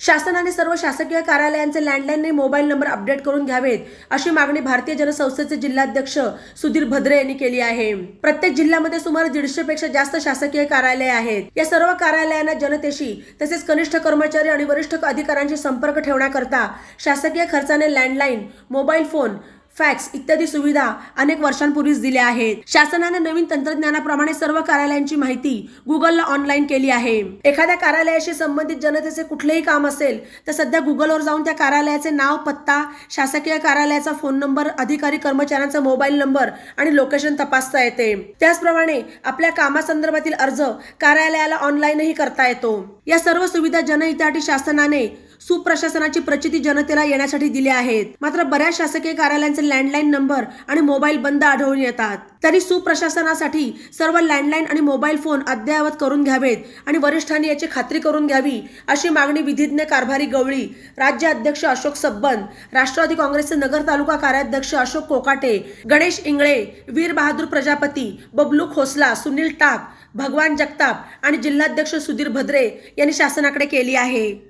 शासनाने सर्व शासकीय कार्यालयांचे लँडलाईन मोबाईल नंबर अपडेट करून घ्यावेत अशी मागणी भारतीय जनसंस्थेचे जिल्हाध्यक्ष सुधीर भद्रे यांनी केली आहे. प्रत्येक जिल्ह्यामध्ये सुमारे दीडशे पेक्षा जास्त शासकीय कार्यालय आहेत. या सर्व कार्यालयांना जनतेशी तसेच कनिष्ठ कर्मचारी आणि वरिष्ठ अधिकाऱ्यांशी संपर्क ठेवण्याकरता शासकीय खर्चाने लँडलाईन मोबाईल फोन फॅक्स इत्यादी सुविधा अनेक वर्षांपूर्वीच दिल्या आहेत. शासनाने नवीन तंत्रज्ञानाप्रमाणे सर्व कार्यालयांची माहिती गुगलला ऑनलाईन केली आहे. एखाद्या कार्यालयाशी संबंधित जनतेचे कुठलेही काम असेल तर सध्या गुगलवर जाऊन त्या कार्यालयाचे नाव पत्ता शासकीय कार्यालयाचा फोन नंबर अधिकारी कर्मचाऱ्यांचा मोबाईल नंबर आणि लोकेशन तपासता येते. त्याचप्रमाणे आपल्या कामासंदर्भातील अर्ज कार्यालयाला ऑनलाईनही करता येतो. या सर्व सुविधा जनहितासाठी शासनाने सुप्रशासनाची प्रचिती जनतेला येण्यासाठी दिल्या आहेत. मात्र बऱ्याच शासकीय कार्यालयांचे लँडलाईन नंबर आणि मोबाईल बंद आढळून येतात. तरी सुप्रशासनासाठी सर्व लँडलाईन आणि मोबाईल फोन अद्ययावत करून घ्यावेत आणि वरिष्ठांनी याची खात्री करून घ्यावी अशी मागणी विधिज्ञ कारभारी गवळी राज्य अध्यक्ष अशोक सब्बन राष्ट्रवादी काँग्रेसचे नगर तालुका कार्याध्यक्ष अशोक कोकाटे गणेश इंगळे वीर बहादूर प्रजापती बबलू खोसला सुनील टाक भगवान जगताप आणि जिल्हाध्यक्ष सुधीर भद्रे यांनी शासनाकडे केली आहे.